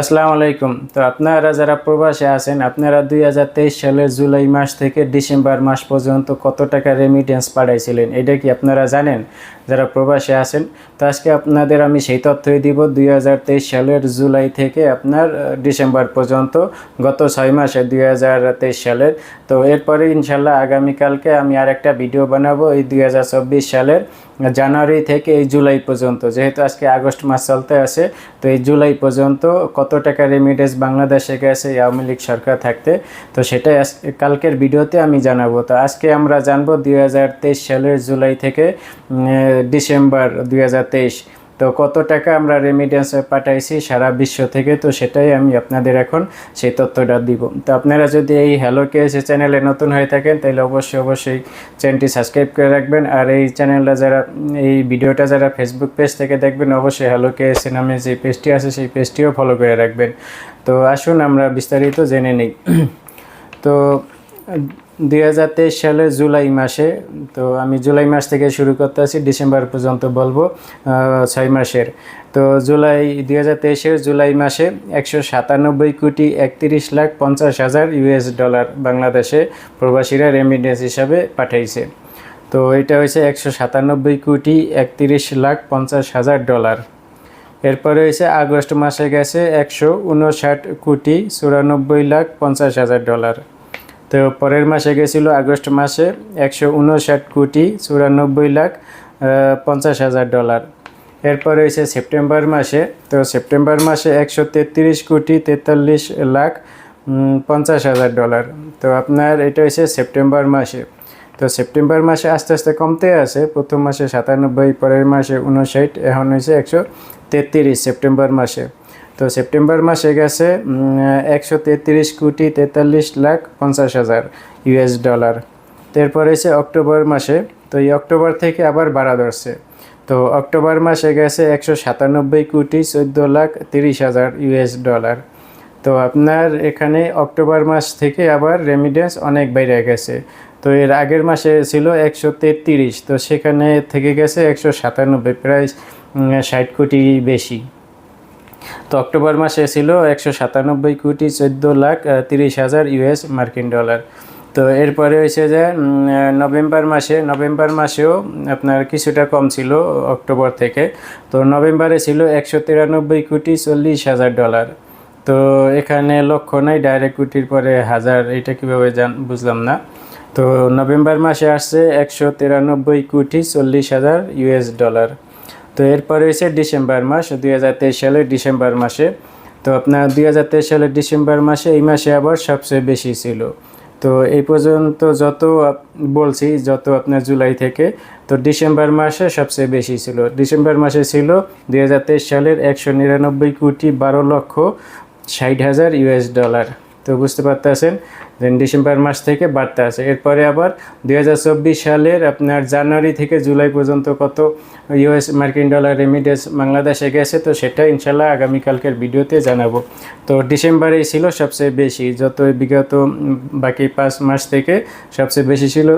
আসসালামু আলাইকুম। তো আপনারা যারা প্রবাসে আছেন, আপনারা দুই হাজার তেইশ সালের জুলাই মাস থেকে ডিসেম্বর মাস পর্যন্ত কত টাকা রেমিটেন্স পাঠাইছিলেন, এটা কি আপনারা জানেন? যারা প্রবাসে আছেন, তো আজকে আপনাদের আমি সেই তথ্যই দিব, দুই হাজার তেইশ সালের জুলাই থেকে আপনার ডিসেম্বর পর্যন্ত, গত ছয় মাসে দুই হাজার তেইশ সালের। তো এরপরে ইনশাল্লাহ আগামীকালকে আমি আর একটা ভিডিও বানাবো, এই দুই হাজার চব্বিশ সালের জানুয়ারি থেকে এই জুলাই পর্যন্ত। যেহেতু আজকে আগস্ট মাস চলতে আছে, তো এই জুলাই পর্যন্ত কত টাকা রেমিটেন্স বাংলাদেশে গেছে আওয়ামী লীগ সরকার থাকতে? তো সেটা কালকের ভিডিওতে আমি জানাব। তো আজকে আমরা জানব দুই হাজার তেইশ সালের জুলাই থেকে ডিসেম্বর দুই হাজার তেইশ। তো কত টাকা আমরা রেমিটেন্স পাঠাইছি সারা বিশ্ব থেকে? তো সেটাই আমি আপনাদের এখন সেই তথ্যটা দিব। তো আপনারা যদি এই হ্যালো কেএসি চ্যানেলে নতুন হয়ে থাকেন, তাহলে অবশ্যই অবশ্যই চ্যানেলটি সাবস্ক্রাইব করে রাখবেন। আর এই চ্যানেলটা যারা, এই ভিডিওটা যারা ফেসবুক পেজ থেকে দেখবেন, অবশ্যই হ্যালো কেএসি নামে যে পেজটি আছে, সেই পেজটিও ফলো করে রাখবেন। তো আসুন আমরা বিস্তারিত জেনে নিই। তো দুই হাজার তেইশ সালের জুলাই মাসে, তো আমি জুলাই মাস থেকে শুরু করতে আছি, ডিসেম্বর পর্যন্ত বলব ছয় মাসের। তো জুলাই, দুই হাজার তেইশের জুলাই মাসে একশো সাতানব্বই কোটি একত্রিশ লাখ পঞ্চাশ হাজার ইউএস ডলার বাংলাদেশে প্রবাসীরা রেমিডেন্স হিসাবে পাঠাইছে। তো এটা হয়েছে একশো সাতানব্বই কোটি একত্রিশ লাখ পঞ্চাশ হাজার ডলার। এরপরে হয়েছে আগস্ট মাসে গেছে একশো উনষাট কোটি চুরানব্বই লাখ পঞ্চাশ হাজার ডলার। তো পরের মাসে গেছিল আগস্ট মাসে একশো উনষাট কোটি চুরানব্বই লাখ পঞ্চাশ হাজার ডলার। এরপর হয়েছে সেপ্টেম্বর মাসে, তো সেপ্টেম্বর মাসে একশো তেত্রিশ কোটি তেতাল্লিশ লাখ পঞ্চাশ হাজার ডলার। তো আপনার এটা হয়েছে সেপ্টেম্বর মাসে। তো সেপ্টেম্বর মাসে আস্তে আস্তে কমতে আছে, প্রথম মাসে সাতানব্বই, পরের মাসে উনষাট, এখন হয়েছে একশো তেত্রিশ সেপ্টেম্বর মাসে। তো সেপ্টেম্বর মাসে গেছে একশো তেত্রিশ কোটি তেতাল্লিশ লাখ পঞ্চাশ হাজার ইউএস ডলার। এরপর হয়েছে অক্টোবর মাসে, তো এই অক্টোবর থেকে আবার বাড়া ধরছে। তো অক্টোবর মাসে গেছে একশো সাতানব্বই কোটি চোদ্দ লাখ তিরিশ হাজার ইউএস ডলার। তো আপনার এখানে অক্টোবর মাস থেকে আবার রেমিডেন্স অনেক বাইরে গেছে। তো এর আগের মাসে ছিল একশো তেত্রিশ, তো সেখানে থেকে গেছে একশো সাতানব্বই, প্রায় ষাট কোটি বেশি। তো অক্টোবর মাসে ছিল একশো সাতানব্বই কোটি চোদ্দ লাখ তিরিশ হাজার ইউএস মার্কিন ডলার। তো এরপরে হয়েছে যে নভেম্বর মাসে, নভেম্বর মাসেও আপনার কিছুটা কম ছিল অক্টোবর থেকে। তো নভেম্বরে ছিল একশো তিরানব্বই কোটি চল্লিশ হাজার ডলার। তো এখানে লক্ষ্য নাই, ডাইরেক্ট কোটির পরে হাজার, এটা কীভাবে জান, বুঝলাম না। তো নভেম্বর মাসে আসছে একশো তিরানব্বই কোটি চল্লিশ হাজার ইউএস ডলার। তো এরপরে হয়েছে ডিসেম্বর মাস, দুই হাজার তেইশ সালের ডিসেম্বর মাসে। তো আপনার দুই হাজার তেইশ সালের ডিসেম্বর মাসে এই মাসে আবার সবচেয়ে বেশি ছিল। তো এই পর্যন্ত যত বলছি, যত আপনার জুলাই থেকে, তো ডিসেম্বর মাসে সবচেয়ে বেশি ছিল। ডিসেম্বর মাসে ছিল দুই হাজার তেইশ সালের একশো নিরানব্বই কোটি বারো লক্ষ ষাট হাজার ইউএস ডলার। তো বুঝতে পারতেছেন? ডিসেম্বর মাস থেকে বাড়তে আছে। এরপরে আবার দু হাজার চব্বিশ সালের আপনার জানুয়ারি থেকে জুলাই পর্যন্ত কত ইউএস মার্কিন ডলার রেমিডেন্স বাংলাদেশে গেছে, তো সেটা ইনশাল্লাহ আগামীকালকের ভিডিওতে জানাব। তো ডিসেম্বরেই ছিল সবচেয়ে বেশি, যত বিগত বাকি পাঁচ মাস থেকে সবচেয়ে বেশি ছিল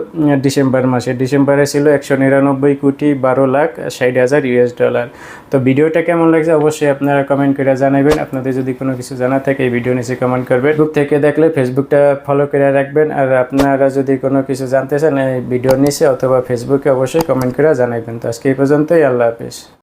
ডিসেম্বর মাসে। ডিসেম্বরে ছিল একশো নিরানব্বই কোটি বারো লাখ ষাট হাজার ইউএস ডলার তো ভিডিওটা কেমন লাগছে অবশ্যই আপনারা কমেন্ট করে জানাবেন। আপনাদের যদি কোনো কিছু জানা থাকে এই ভিডিও নিচে কমেন্ট করবেন। ফেসবুক থেকে দেখলে ফেসবুকটা ফলো করে রাখবেন। আর আপনারা যদি কোনো কিছু জানতে চান, এই ভিডিওর নিচে অথবা ফেসবুকে অবশ্যই কমেন্ট করে জানাবেন তো আজকে এই পর্যন্তই, আল্লাহ হাফিজ।